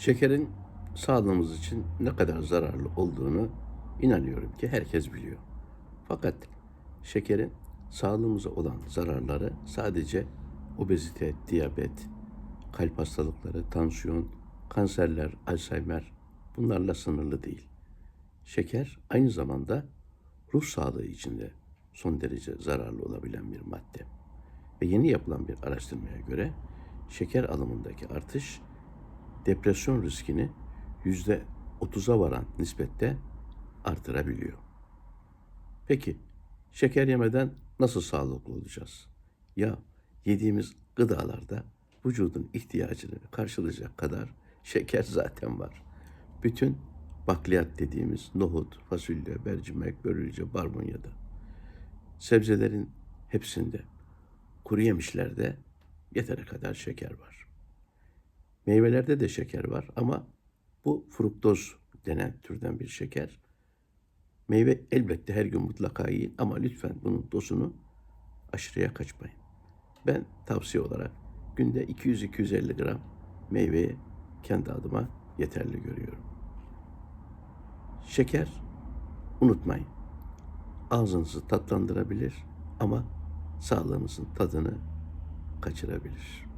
Şekerin sağlığımız için ne kadar zararlı olduğunu inanıyorum ki herkes biliyor. Fakat şekerin sağlığımıza olan zararları sadece obezite, diyabet, kalp hastalıkları, tansiyon, kanserler, Alzheimer bunlarla sınırlı değil. Şeker aynı zamanda ruh sağlığı için de son derece zararlı olabilen bir madde. Ve yeni yapılan bir araştırmaya göre şeker alımındaki artış depresyon riskini yüzde otuza varan nispette artırabiliyor. Peki şeker yemeden nasıl sağlıklı olacağız? Ya yediğimiz gıdalarda vücudun ihtiyacını karşılayacak kadar şeker zaten var. Bütün bakliyat dediğimiz nohut, fasulye, mercimek, börülce, barbunyada. Sebzelerin hepsinde, kuru yemişlerde yeteri kadar şeker var. Meyvelerde de şeker var ama bu fruktoz denen türden bir şeker. Meyve elbette her gün mutlaka yiyin ama lütfen bunun dozunu aşırıya kaçmayın. Ben tavsiye olarak günde 200-250 gram meyveyi kendi adıma yeterli görüyorum. Şeker unutmayın. Ağzınızı tatlandırabilir ama sağlığınızın tadını kaçırabilir.